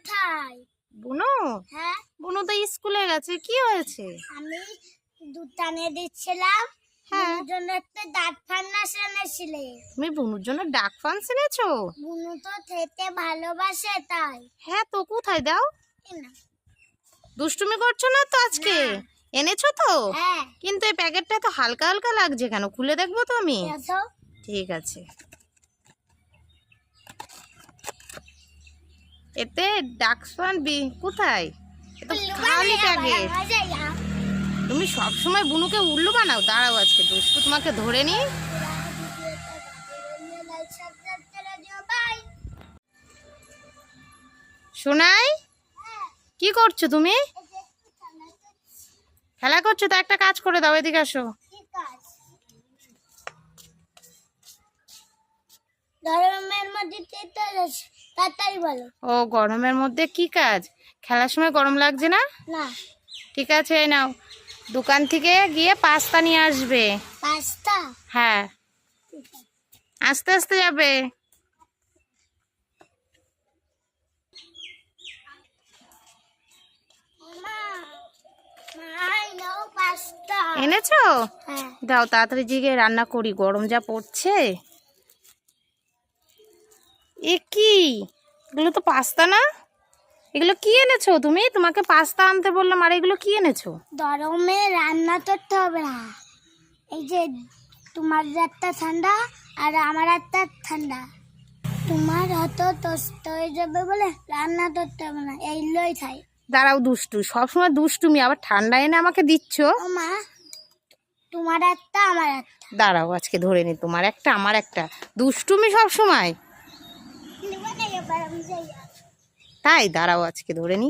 কোথায়? বুনু? হ্যাঁ? বুনু তো স্কুলে গেছে কি হয়েছে? আমি দুধ টানিয়ে দিচ্ছিলাম হ্যাঁ। জন্য একটা ফান্নাস এনেছিলে। তুমি বুনুর জন্য ডাক ফান্স এনেছো? বুনু তো খেতে ভালোবাসে তাই। হ্যাঁ তো কোথায়? দাও। নাও। দুষ্টুমি করছ না তো আজকে? এনেছো তো? হ্যাঁ। কিন্তু এই প্যাকেটটা তো হালকা হালকা লাগছে কেন? খুলে দেখব তো আমি। ঠিক আছে। এতে ডাকসন বি কোথায়? এ তো খালি প্যাকেট তুমি সব সময় বুনুকে উল্লু বানাও দাঁড়াও আজকে দুষ্টু তোমাকে ধরে নি শোনাই কি করছ তুমি? খেলা করছ তো একটা কাজ করে দাও এদিকে আসো। গরমের মধ্যে তাড়াতাড়ি বলো। ও গরমের মধ্যে কি কাজ? খেলার সময় গরম লাগছে না? না। ঠিক আছে এই নাও। দোকান থেকে গিয়ে পাস্তা নিয়ে আসবে। পাস্তা? হ্যাঁ। আস্তে আস্তে যাবে। এনেছো? হ্যাঁ। দাও তাড়াতাড়ি জিগে রান্না করি। গরম যা পড়ছে। এ কি? এগুলো তো পাস্তা না? এগুলো কি এনেছো তুমি? তোমাকে পাস্তা আনতে বললাম আর এগুলো কি এনেছো? গরমে রান্না করতে হবে না। এই যে তোমার একটা ঠান্ডা আর আমার একটা ঠান্ডা। তোমার হয়তো তোস্ত হয়ে যাবে বলে রান্না করতে হবে না এইগুলোই খাই দাঁড়াও দুষ্টু সবসময় দুষ্টুমি আবার ঠান্ডা এনে আমাকে দিচ্ছ? মা তোমার একটা আমার একটা। দাঁড়াও আজকে ধরে নি তোমার একটা আমার একটা। দুষ্টুমি সব সময় তাই দাঁড়াও আজকে ধরে নি।